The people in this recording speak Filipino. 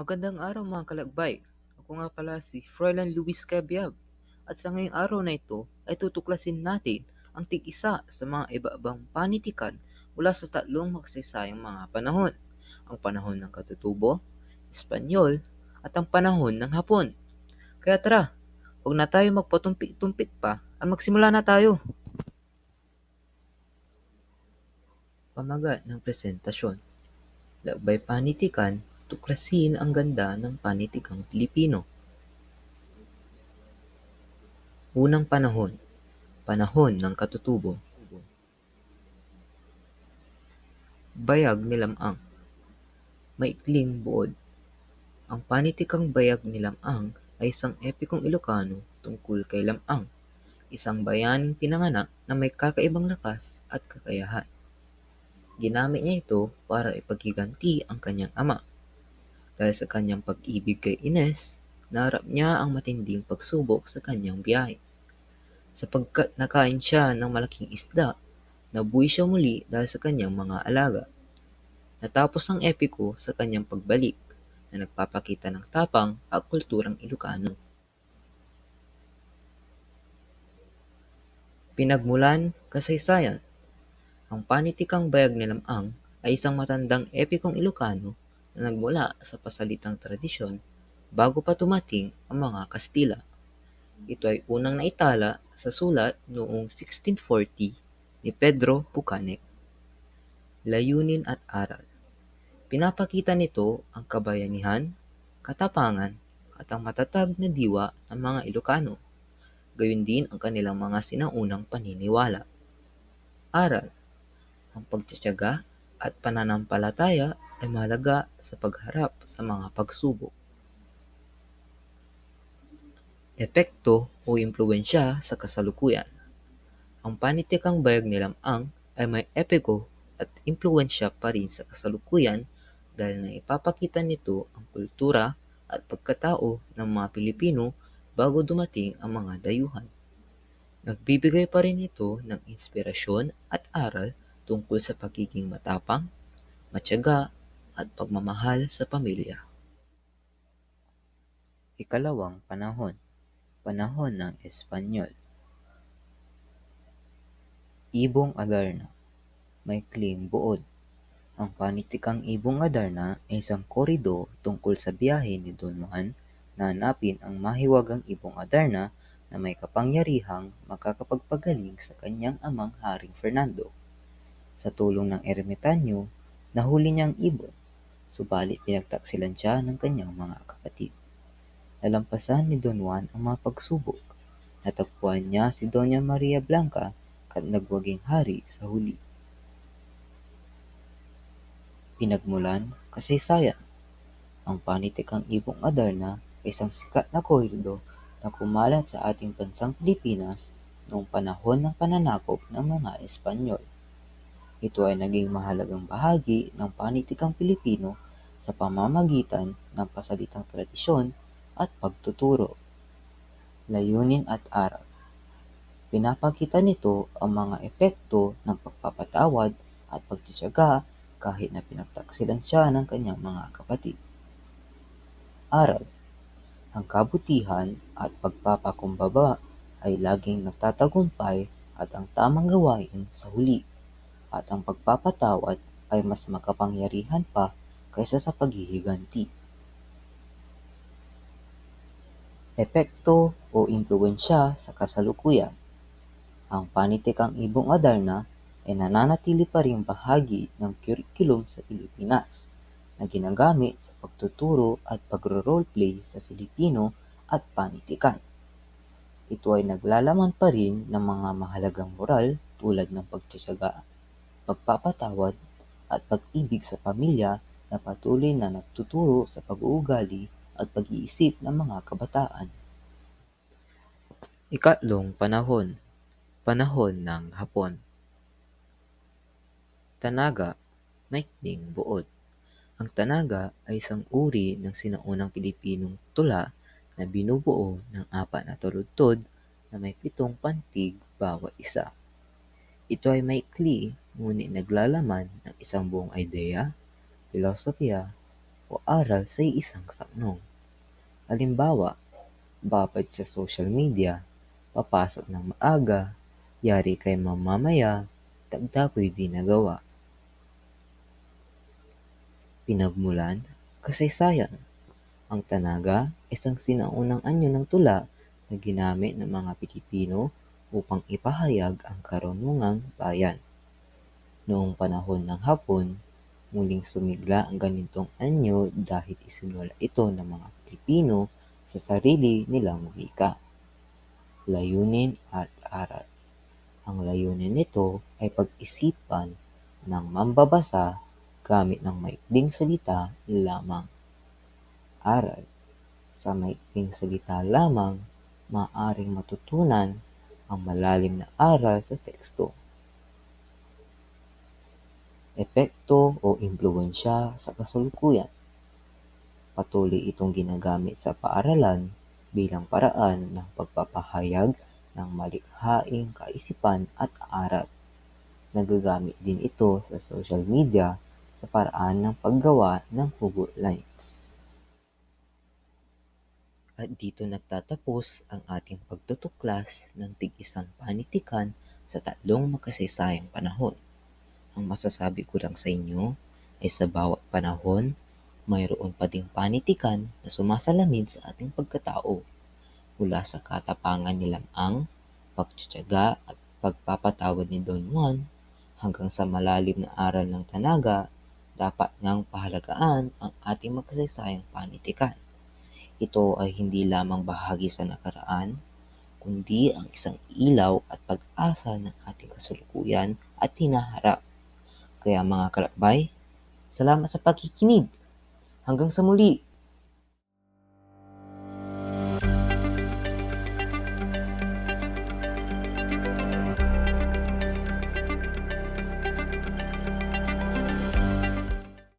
Magandang araw mga kalakbay. Ako nga pala si Froilan Luis Cabiab. At sa ngayong araw na ito ay tutuklasin natin ang tig-isa sa mga iba-ibang panitikan mula sa tatlong magsaysayang mga panahon. Ang panahon ng katutubo, Espanyol, at ang panahon ng Hapon. Kaya tara, huwag na tayo magpatumpik-tumpik pa at magsimula na tayo. Pamagat ng presentasyon. Lakbay panitikan tuklasin ang ganda ng panitikang Pilipino. Unang panahon, panahon ng katutubo. Bayag ni Lamang Maikling buod Ang panitikang bayag ni Lamang ay isang epikong Ilocano tungkol kay Lamang, isang bayaning pinanganak na may kakaibang lakas at kakayahan. Ginamit niya ito para ipaghiganti ang kanyang ama dahil sa kanyang pag-ibig kay Ines, narap niya ang matinding pagsubok sa kanyang biyahe. Sapagkat nakain siya ng malaking isda, nabuhay siya muli dahil sa kanyang mga alaga. Natapos ang epiko sa kanyang pagbalik na nagpapakita ng tapang at kulturang Ilocano. Pinagmulan, kasaysayan. Ang panitikang bayag ni Lamang ay isang matandang epikong Ilocano na nagmula sa pasalitang tradisyon bago pa tumating ang mga Kastila. Ito ay unang naitala sa sulat noong 1640 ni Pedro Pucanek. Layunin at aral. Pinapakita nito ang kabayanihan, katapangan, at ang matatag na diwa ng mga Ilocano. Gayon din ang kanilang mga sinaunang paniniwala. Aral. Ang pagtsatsaga at pananampalataya ay mahalaga sa pagharap sa mga pagsubok. Epekto o impluensya sa kasalukuyan. Ang panitikang bayag ni Lamang ay may epeko at impluensya pa rin sa kasalukuyan dahil na ipapakita nito ang kultura at pagkatao ng mga Pilipino bago dumating ang mga dayuhan. Nagbibigay pa rin ito ng inspirasyon at aral tungkol sa pagiging matapang, matyaga, at pagmamahal sa pamilya. Ikalawang panahon, panahon ng Espanyol. Ibong Adarna, may kling buod. Ang panitikang Ibong Adarna ay isang korido tungkol sa biyahe ni Don Juan na hanapin ang mahiwagang Ibong Adarna na may kapangyarihang makakapagpagaling sa kanyang amang Haring Fernando. Sa tulong ng ermitanyo, nahuli niya ang ibon subalit pinagtaksilan siya ng kanyang mga kapatid. Nalampasan ni Don Juan ang mga pagsubok. Natagpuan niya si Doña Maria Blanca at nagwaging hari sa huli. Pinagmulan, kasaysayan. Ang panitikang ibong Adarna ay isang sikat na korido na kumalat sa ating bansang Pilipinas noong panahon ng pananakop ng mga Espanyol. Ito ay naging mahalagang bahagi ng panitikang Pilipino sa pamamagitan ng pasalitang tradisyon at pagtuturo. Layunin at aral. Pinapakita nito ang mga epekto ng pagpapatawad at pagtityaga kahit na pinagtaksilan siya ng kanyang mga kapatid. Aral. Ang kabutihan at pagpapakumbaba ay laging nagtatagumpay at ang tamang gawain sa huli at ang pagpapatawad ay mas makapangyarihan pa kaysa sa paghihiganti. Epekto o impluensya sa kasalukuyan Ang panitikang Ibong Adarna ay nananatili pa rin bahagi ng curriculum sa Pilipinas na ginagamit sa pagtuturo at pagro-roleplay sa Filipino at panitikan. Ito ay naglalaman pa rin ng mga mahalagang moral tulad ng pagtsatsaga pagpapatawad at pag-ibig sa pamilya na patuloy na nagtuturo sa pag-uugali at pag-iisip ng mga kabataan. Ikatlong panahon, panahon ng Hapon. Tanaga, maikling buod. Ang tanaga ay isang uri ng sinaunang Pilipinong tula na binubuo ng apat na tuludtod na may pitong pantig bawat isa. Ito ay maikli ngunit naglalaman ng isang buong ideya, filosofiya, o aral sa iisang saknong. Halimbawa, babad sa social media, papasok ng maaga, yari kay mamamaya, dagdagoy di nagawa. Pinagmulan, kasaysayan. Ang tanaga, isang sinaunang anyo ng tula na ginamit ng mga Pilipino upang ipahayag ang karunungang bayan. Noong panahon ng Hapon, muling sumigla ang ganitong anyo dahil isinula ito ng mga Pilipino sa sarili nilang wika. Layunin at aral. Ang layunin nito ay pag-isipan ng mambabasa gamit ng maikling salita lamang. Aral. Sa maikling salita lamang, maaaring matutunan ang malalim na aral sa teksto. Epekto o impluensya sa kasalukuyan. Patuloy itong ginagamit sa paaralan bilang paraan ng pagpapahayag ng malikhaing kaisipan at aral. Nagagamit din ito sa social media sa paraan ng paggawa ng hugot lines. At dito nagtatapos ang ating pagtutuklas ng tig-isang panitikan sa tatlong makasaysayang panahon. Ang masasabi ko lang sa inyo ay sa bawat panahon, mayroon pa ding panitikan na sumasalamin sa ating pagkatao mula sa katapangan ni Lamang, pagtsatsaga at pagpapatawad ni Don Juan hanggang sa malalim na aral ng Tanaga, dapat ngang pahalagaan ang ating makasaysayang panitikan. Ito ay hindi lamang bahagi sa nakaraan, kundi ang isang ilaw at pag-asa ng ating kasalukuyan at hinaharap. Kaya mga kalakbay, salamat sa pakikinig. Hanggang sa muli!